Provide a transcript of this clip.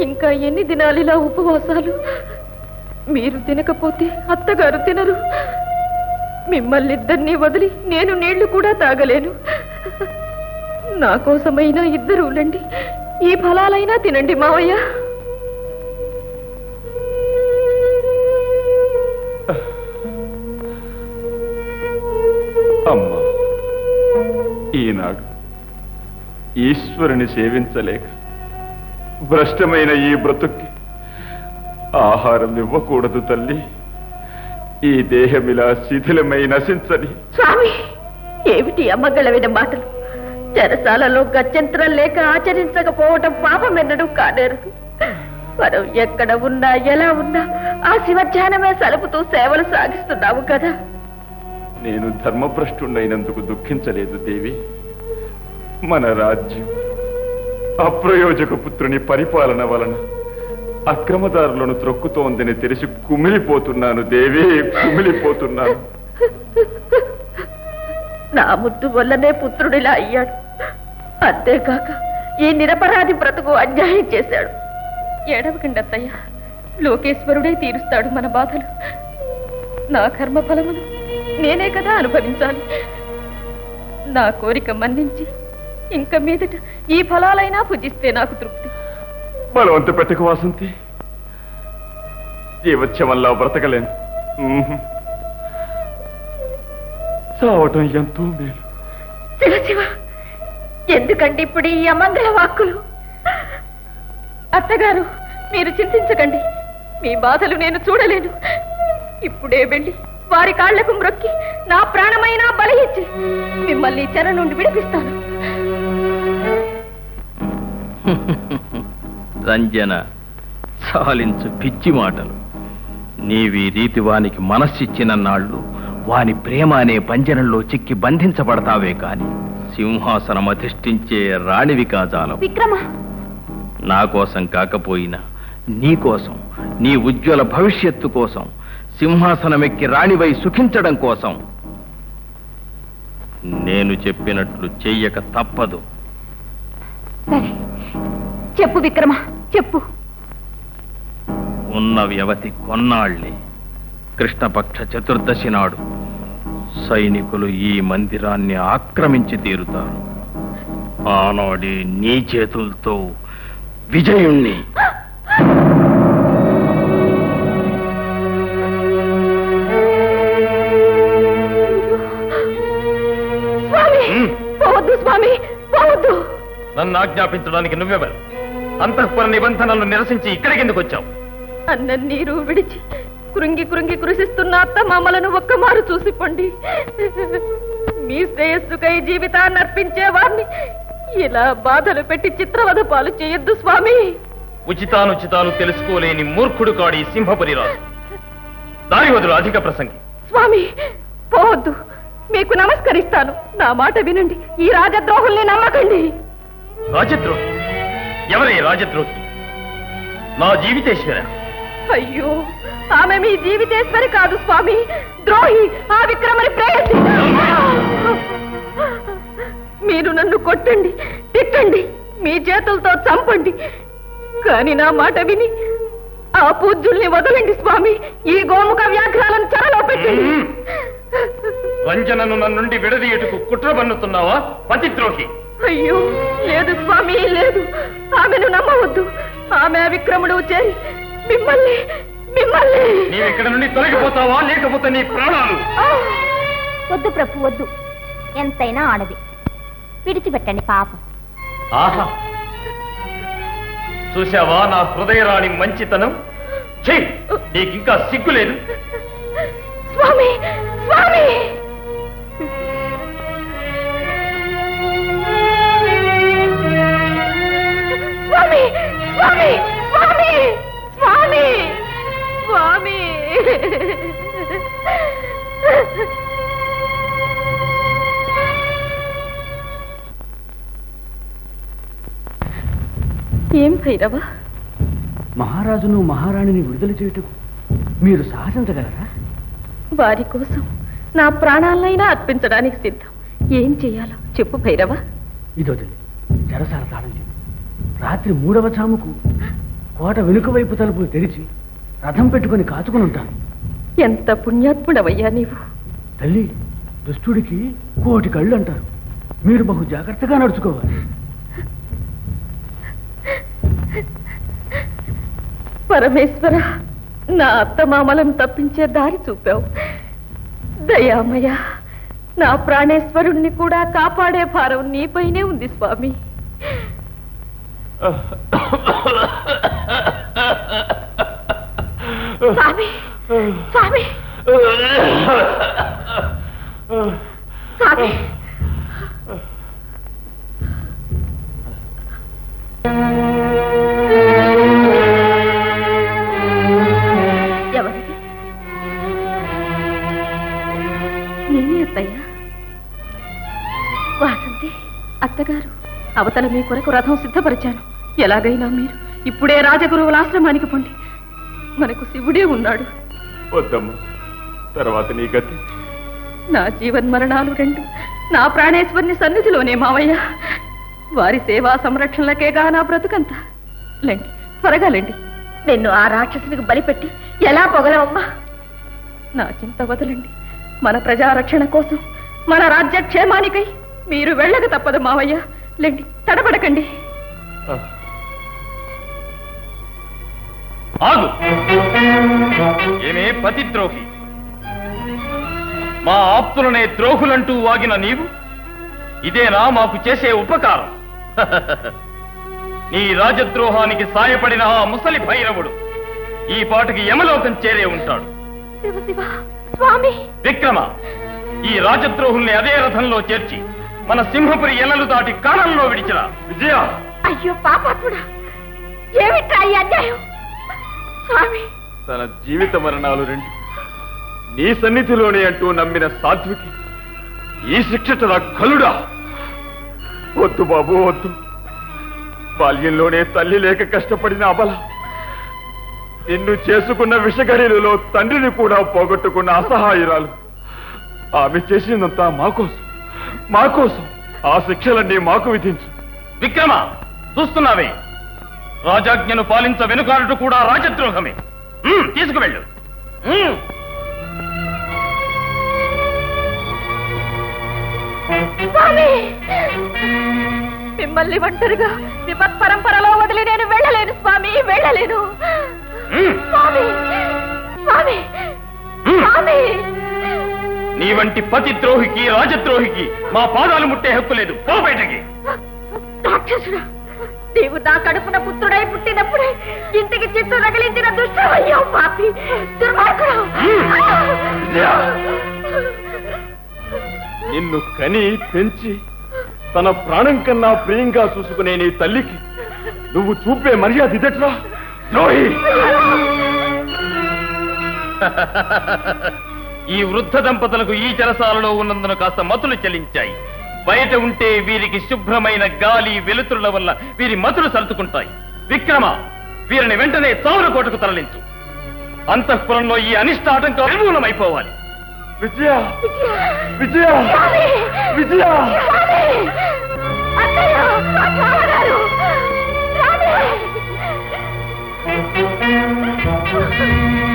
ఇంకా ఎన్ని దినాలు ఇలా ఉపవాసాలు? మీరు తినకపోతే అత్తగారు తినరు. మిమ్మల్నిద్దరిని వదిలి నేను నీళ్ళు కూడా తాగలేను. నా కోసమైనా ఇద్దరు ఉండండి. ఈ ఫలాలైనా తినండి మావయ్య. అమ్మా ఈనాడు ఈశ్వరుని సేవించలేక భ్రష్టమైన ఈ బ్రతుక్కి ఆహారం ఇవ్వకూడదు తల్లి. ఈ దేహమిలా శిథిలమై నశించని. స్వామి ఏమిటి అమ్మగలవిన మాటలు? చెరసాలలో గత్యంతరం లేక ఆచరించకపోవటం పాపమెన్నడూ కానేరదు మనం ఎక్కడ ఉన్నా ఎలా ఉన్నా ఆ శివధ్యానమే సలుపుతూ సేవలు సాగిస్తున్నావు కదా. నేను ధర్మభ్రష్టుడైనందుకు దుఃఖించలేదు దేవి. మన రాజ్యం అప్రయోజక పుత్రుని పరిపాలన వలన అక్రమదారులను త్రొక్కుతోందని తెలిసి కుమిలిపోతున్నాను దేవి కుమిలిపోతున్నాను. నా ముద్దు వల్లనే పుత్రుడిలా అయ్యాడు. అంతేకాక ఈ నిరపరాధి బ్రతుకు అన్యాయం చేశాడు. ఏడవకండి అత్తయ్య. లోకేశ్వరుడే తీరుస్తాడు మన బాధలు. నా కర్మ ఫలమును నేనే కదా అనుభవించాలి. నా కోరిక మన్నించి ఇంక మీదట ఈ ఫలాలైనా భుజిస్తే నాకు తృప్తి. బలవంత పెట్టకు వాసంతి. జీవత్యం వల్ల బ్రతకలేను. చావటం ఎంతో మేలు. శివ ఎందుకండి ఇప్పుడు ఈ అమంగళ వాక్కులు? అత్తగారు మీరు చింతించకండి. మీ బాధలు నేను చూడలేను. ఇప్పుడే వెళ్ళి వారి కాళ్ళకు మ్రొక్కి నా ప్రాణమైనా బలి ఇచ్చి మిమ్మల్ని చెర నుండి విడిపిస్తాను. రంజన చాలించు పిచ్చి మాటలు. నీవి రీతి వానికి మనస్సిచ్చిన నాళ్ళు వాని ప్రేమ అనే పంజరంలో చిక్కి బంధించబడతావే కాని సింహాసనం అధిష్ఠించే రాణివి కాజాలవు. విక్రమ! నా కోసం కాకపోయినా నీ కోసం నీ ఉజ్వల భవిష్యత్తు కోసం సింహాసనమెక్కి రాణివై సుఖించడం కోసం. నేను చెప్పినట్లు చెయ్యక తప్పదు. సరే. చెప్పు విక్రమ చెప్పు. ఉన్న వ్యవధి కొన్నాళ్ళే కృష్ణపక్ష చతుర్దశి నాడు సైనికులు ఈ మందిరాన్ని ఆక్రమించి తీరుతారు. ఆనాడే నీ చేతులతో విజయుణ్ణి. స్వామి పోవద్దు స్వామి పోవద్దు. నన్ను ఆజ్ఞాపించడానికి నువ్వెవరు? అంతఃపుర నిబంధనలను నిరసించి ఇక్కడికి ఎందుకు వచ్చావు? అన్న నీరు విడిచి కృంగి కృంగి కృషిస్తున్న అత్త మామలను ఒక్కమారు చూసిపోండి. మీ శ్రేయస్సుకై జీవితాన్ని అర్పించే వారిని ఇలా బాధలు పెట్టి చిత్రవద పాలు చేయొద్దు స్వామి. ఉచితానుచితాలు తెలుసుకోలేని మూర్ఖుడు కాడి సింహపురి రాజు దారి వదులు అధిక ప్రసంగి. స్వామి పోవద్దు. మీకు నమస్కరిస్తాను. నా మాట వినండి. ఈ రాజద్రోహుల్ని నమ్మకండి. రాజద్రోహి? ఎవరే రాజద్రోహి? నా జీవితేశ్వర. అయ్యో ఆమె మీ జీవితేశ్వరి కాదు స్వామి. ద్రోహి ఆ విక్రమని ప్రేయసి. మీరు నన్ను కొట్టండి తిట్టండి మీ చేతులతో చంపండి. కానీ నా మాట విని ఆ పూజ్యుల్ని వదలండి స్వామి. ఈ గోముఖ వ్యాఘ్రాలను చెరలో పెట్టండి. వంచనను నన్నుండి విడదీయుటకు కుట్ర పన్నుతున్నావా పతిద్రోహి. అయ్యో లేదు స్వామి లేదు. ఆమెను నమ్మవద్దు. ఆమె విక్రముడు చేరి మిమ్మల్ని మిమ్మల్ని. నీవు ఇక్కడ నుండి తొలగిపోతావా? లేకపోతే నీ ప్రాణాలు! వద్దు ప్రభు వద్దు. ఎంతైనా ఆడది. విడిచిపెట్టండి పాపం. ఆహా. చూశావా నా హృదయరాణి మంచితనం? నీకింకా సిగ్గు లేదు స్వామి స్వామి స్వామి! ఏం భైరవా? మహారాజును మహారాణిని విడుదల చేయుటకు మీరు సాహసించగలరా? వారి కోసం నా ప్రాణాలైనా అర్పించడానికి సిద్ధం. ఏం చెయ్యాలో చెప్పు భైరవ. ఇదో తల్లి చెరసాల తాళం రాత్రి మూడవ చాముకు కోట వెనుక వైపు తలుపులు తెరిచి రథం పెట్టుకొని కాచుకుని ఉంటాను. ఎంత పుణ్యాత్ముడవయ్యా నీవు? తల్లి దుష్టుడికి కోటి కళ్ళు అంటారు. మీరు బహు జాగ్రత్తగా నడుచుకోవాలి. పరమేశ్వర నా అత్తమామలను తప్పించే దారి చూపావు. దయామయ నా ప్రాణేశ్వరుణ్ణి కూడా కాపాడే భారం నీపైనే ఉంది స్వామి. స్వామి స్వామి. స్వామి. ఎవరిది? నేనే అత్తయ్యా? వాసంతి అత్తగారు. అవతల మీ కొరకు రథం సిద్ధపరిచాను. ఎలాగైనా మీరు ఇప్పుడే రాజగురువుల ఆశ్రమానికి పొండి. మనకు శివుడే ఉన్నాడు. వద్దమ్మా తర్వాత నీ గతి. నా జీవన్మరణాలు రెండు. నా ప్రాణేశ్వరుని సన్నిధిలోనే మావయ్య. వారి సేవా సంరక్షణలకేగా నా బ్రతుకంతా. లేండి త్వరగా లేండి. నిన్ను ఆ రాక్షసునికి బలిపెట్టి ఎలా పొగలవమ్మా? నా చింత వదలండి. మన ప్రజారక్షణ కోసం మన రాజ్య క్షేమానికై మీరు వెళ్ళక తప్పదు మావయ్య. లేండి తడబడకండి. ఆగు. ఏమే పతిద్రోహి? మా ఆప్తులనే ద్రోహులంటూ వాగిన నీవు? ఇదేనా మాకు చేసే ఉపకారం? నీ రాజద్రోహానికి సాయపడిన ఆ ముసలి భైరవుడు ఈ పాటకి యమలోకం చేరే ఉంటాడు. శివ శివ స్వామి. విక్రమ ఈ రాజద్రోహుల్ని అదే రథంలో చేర్చి మన సింహపురి ఎల్లలు దాటి కాణంలో విడిచిరా. విజయ! అయ్యో పాపాత్ముడా ఏమిట్రా ఈ అన్యాయం? స్వామి. తన జీవిత మరణాలు రెండు. నీ సన్నిధిలోనే అంటూ నమ్మిన సాధ్వికి ఈ శిక్ష కలుడా. వద్దు బాబు వద్దు. బాల్యంలోనే తల్లి లేక కష్టపడిన అబల. నిన్ను చేసుకున్న విషగడిలో తండ్రిని కూడా పోగొట్టుకున్న అసహాయురాలు. ఆమె చేసినంత మాకోసం మాకోసం ఆ శిక్షలన్నీ మాకు విధించు. విక్రమ చూస్తున్నావే? రాజాజ్ఞను పాలించ వెనుకాడుట కూడా రాజద్రోహమే. తీసుకువెళ్ళు. మిమ్మల్ని ఒంటరిగా విపత్ పరంపరలో వదిలి నేను వెళ్ళలేను స్వామి వెళ్ళలేను. ఉమ్. స్వామి! స్వామి! ఉమ్. స్వామి! నీ వంటి పతి ద్రోహికి రాజద్రోహికి మా పాదాలు ముట్టే హక్కు లేదు. పో బయటకి. రాక్షసుడా! నీవు నా కడుపున పుత్రుడై పుట్టినప్పుడే ఇంటికి చిత్తు రగిలించిన దుష్టమయ్యో పాపి దుర్మార్గుడు! నిన్ను కని పెంచి తన ప్రాణం కన్నా ప్రియంగా చూసుకునే నీ తల్లికి నువ్వు చూపే మర్యాద ఇదట్రా? ద్రోహి ఈ వృద్ధ దంపతులకు ఈ చెరసాలలో ఉన్నందున కాస్త మతులు చెల్లించాయి. బయట ఉంటే వీరికి శుభ్రమైన గాలి వెలుతురుల వల్ల వీరి మతులు సర్దుకుంటాయి విక్రమ వీరిని వెంటనే చౌర కోటకు తరలించు. అంతఃపురంలో ఈ అనిష్ట ఆటంకం నిర్మూలమైపోవాలి. విజయ! విజయ! విజయ! రామే!